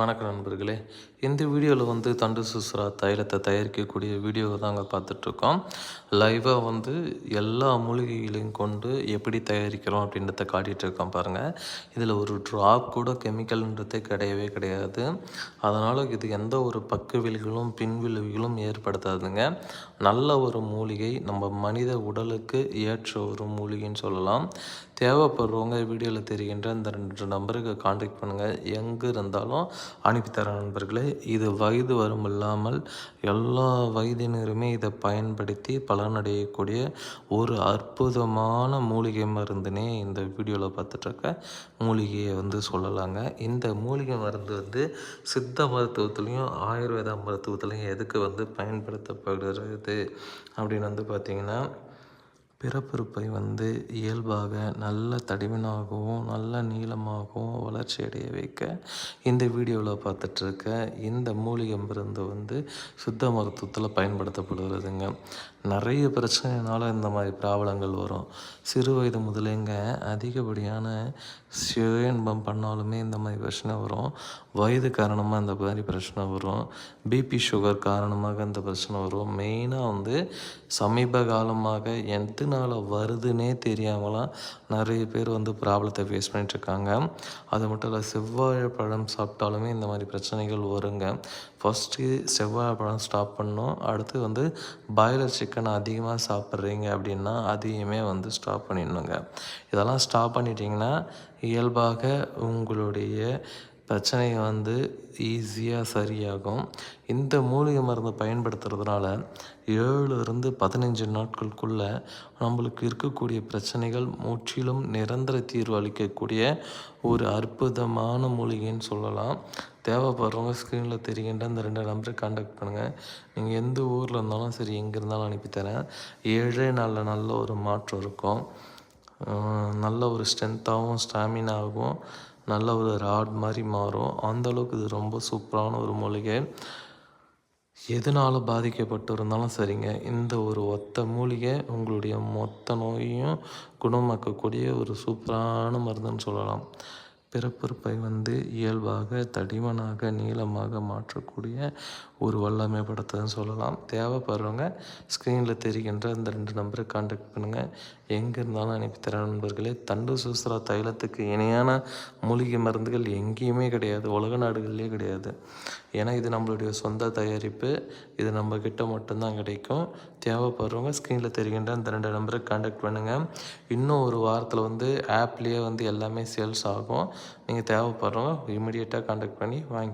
வணக்கம் நண்பர்களே. இந்த வீடியோவில் வந்து தண்டு சுசுரா தைலத்தை தயாரிக்கக்கூடிய வீடியோவை தாங்க பார்த்துட்ருக்கோம். லைவாக வந்து எல்லா மூலிகைகளையும் கொண்டு எப்படி தயாரிக்கிறோம் அப்படின்றத காட்டிகிட்டு இருக்கோம் பாருங்கள் இதில் ஒரு ட்ராப் கூட கெமிக்கல்ன்றதே கிடையவே கிடையாது. அதனால் இது எந்த ஒரு பக்க விளைவுகளும் பின் விளைவுகளும் ஏற்படுத்தாதுங்க. நல்ல ஒரு மூலிகை நம்ம மனித உடலுக்கு ஏற்ற ஒரு மூலிகைன்னு சொல்லலாம். தேவைப்படுறவங்க வீடியோவில் தெரிகின்ற இந்த ரெண்டு நம்பருக்கு கான்டாக்ட் பண்ணுங்கள் எங்கே இருந்தாலும் அனுப்பித்தர நண்பர்களே இது வயது வரும் இல்லாமல் எல்லா வயதினருமே இதை பயன்படுத்தி பலனடையக்கூடிய ஒரு அற்புதமான மூலிகை மருந்துனே இந்த வீடியோவில் பார்த்துட்ருக்க. மூலிகையை வந்து சொல்லலாங்க. இந்த மூலிகை மருந்து வந்து சித்த மருத்துவத்துலேயும் ஆயுர்வேத மருத்துவத்துலேயும் எதுக்கு வந்து பயன்படுத்தப்படுகிறது அப்படின்னு வந்து பார்த்திங்கன்னா பிறப்புறுப்பை வந்து இயல்பாக நல்ல தடிமனாகவும் நல்ல நீளமாகவும் வளர்ச்சி அடைய வைக்க இந்த வீடியோவில் பார்த்துட்ருக்க இந்த மூலிகை மருந்து வந்து சுத்த மருத்துவத்தில் பயன்படுத்தப்படுகிறதுங்க. நிறைய பிரச்சனைனால இந்த மாதிரி ப்ராப்ளங்கள் வரும். சிறு வயது முதலேங்க அதிகப்படியான சுயன்பம் பண்ணாலுமே இந்த மாதிரி பிரச்சனை வரும். வயது காரணமாக இந்த மாதிரி பிரச்சனை வரும். பிபி சுகர் காரணமாக இந்த பிரச்சனை வரும். மெயினாக வந்து சமீப காலமாக எதனால் வருதுன்னே தெரியாமலாம் நிறைய பேர் வந்து ப்ராப்ளத்தை ஃபேஸ் பண்ணிட்டுருக்காங்க. அது மட்டும் இல்லை செவ்வாழை பழம் சாப்பிட்டாலுமே இந்த மாதிரி பிரச்சனைகள் வருங்க. ஃபஸ்ட்டு செவ்வாழை பழம் ஸ்டாப் பண்ணோம் அடுத்து வந்து பாய்லர் சிக்கன் அதிகமாக சாப்பிட்றீங்க அப்படின்னா அதையுமே வந்து ஸ்டாப் பண்ணிடணுங்க. இதெல்லாம் ஸ்டாப் பண்ணிட்டீங்கன்னா இயல்பாக உங்களுடைய பிரச்சனை வந்து ஈஸியாக சரியாகும். இந்த மூலிகை மருந்து பயன்படுத்துறதுனால ஏழுலேருந்து பதினஞ்சு நாட்களுக்குள்ளே நம்மளுக்கு இருக்கக்கூடிய பிரச்சனைகள் முற்றிலும் நிரந்தர தீர்வு அளிக்கக்கூடிய ஒரு அற்புதமான மூலிகைன்னு சொல்லலாம். தேவைப்படுறவங்க ஸ்க்ரீனில் தெரிகின்ற அந்த ரெண்டு நம்பருக்கு காண்டாக்ட் பண்ணுங்கள் நீங்கள் எந்த ஊரில் இருந்தாலும் சரி எங்கே இருந்தாலும் அனுப்பித்தரேன் ஏழே நாளில் நல்ல ஒரு மாற்றம் இருக்கும். நல்ல ஒரு ஸ்ட்ரென்த்தாகவும் ஸ்டாமினாகவும் நல்ல ஒரு ராட் மாதிரி மாறும். அந்தளவுக்கு இது ரொம்ப சூப்பரான ஒரு மூலிகை. எதனால் பாதிக்கப்பட்டு இருந்தாலும் சரிங்க. இந்த ஒரு ஒத்த மூலிகை உங்களுடைய மொத்த நோயையும் குணமாக்கக்கூடிய ஒரு சூப்பரான மருந்துன்னு சொல்லலாம். பிறப்புறுப்பை வந்து இயல்பாக தடிமனாக நீளமாக மாற்றக்கூடிய ஒரு வல்லமை படுத்துன்னு சொல்லலாம். தேவைப்படுறவங்க ஸ்க்ரீனில் தெரிகின்ற இந்த ரெண்டு நம்பரை காண்டாக்ட் பண்ணுங்கள் எங்கே இருந்தாலும் அனுப்பித்தர நண்பர்களே. தண்டு சூசரா தைலத்துக்கு இணையான மூலிகை மருந்துகள் எங்கேயுமே கிடையாது. உலக நாடுகள்லேயே கிடையாது. ஏன்னா இது நம்மளுடைய சொந்த தயாரிப்பு. இது நம்மக்கிட்ட மட்டும்தான் கிடைக்கும். தேவைப்படுறவங்க ஸ்க்ரீனில் தெரிகின்ற இந்த ரெண்டு நம்பருக்கு காண்டாக்ட் பண்ணுங்கள் இன்னும் ஒரு வாரத்தில் வந்து ஆப்லேயே வந்து எல்லாமே சேல்ஸ் ஆகும். நீங்கள் தேவைப்படுறவங்க இமீடியட்டாக காண்டாக்ட் பண்ணி வாங்கி